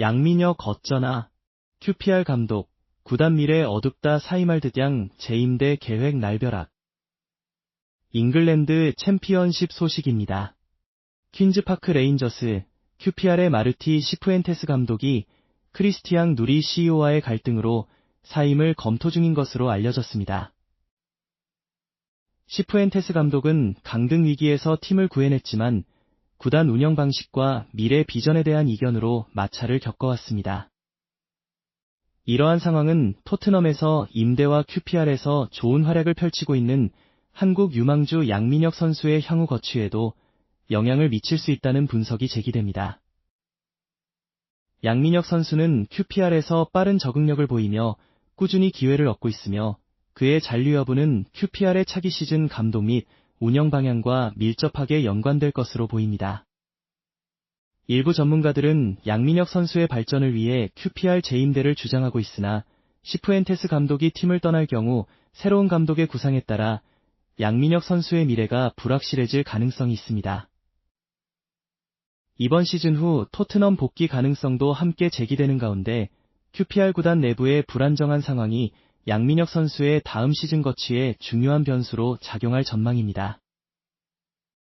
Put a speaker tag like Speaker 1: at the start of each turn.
Speaker 1: 양민혁 어쩌나 QPR 감독 구단 미래 어둡다 듯양 재임대 계획 날벼락 잉글랜드 챔피언십 소식입니다. 퀸즈파크 레인저스 QPR의 마르티 시프엔테스 감독이 크리스티앙 누리 CEO와의 갈등으로 사임을 검토 중인 것으로 알려졌습니다. 시프엔테스 감독은 강등 위기에서 팀을 구해냈지만 구단 운영 방식과 미래 비전에 대한 이견으로 마찰을 겪어왔습니다. 이러한 상황은 토트넘에서 임대와 QPR에서 좋은 활약을 펼치고 있는 한국 유망주 양민혁 선수의 향후 거취에도 영향을 미칠 수 있다는 분석이 제기됩니다. 양민혁 선수는 QPR에서 빠른 적응력을 보이며 꾸준히 기회를 얻고 있으며 그의 잔류 여부는 QPR의 차기 시즌 감독 및 운영 방향과 밀접하게 연관될 것으로 보입니다. 일부 전문가들은 양민혁 선수의 발전을 위해 QPR 재임대를 주장하고 있으나 시프엔테스 감독이 팀을 떠날 경우 새로운 감독의 구상에 따라 양민혁 선수의 미래가 불확실해질 가능성이 있습니다. 이번 시즌 후 토트넘 복귀 가능성도 함께 제기되는 가운데 QPR 구단 내부의 불안정한 상황이 양민혁 선수의 다음 시즌 거취에 중요한 변수로 작용할 전망입니다.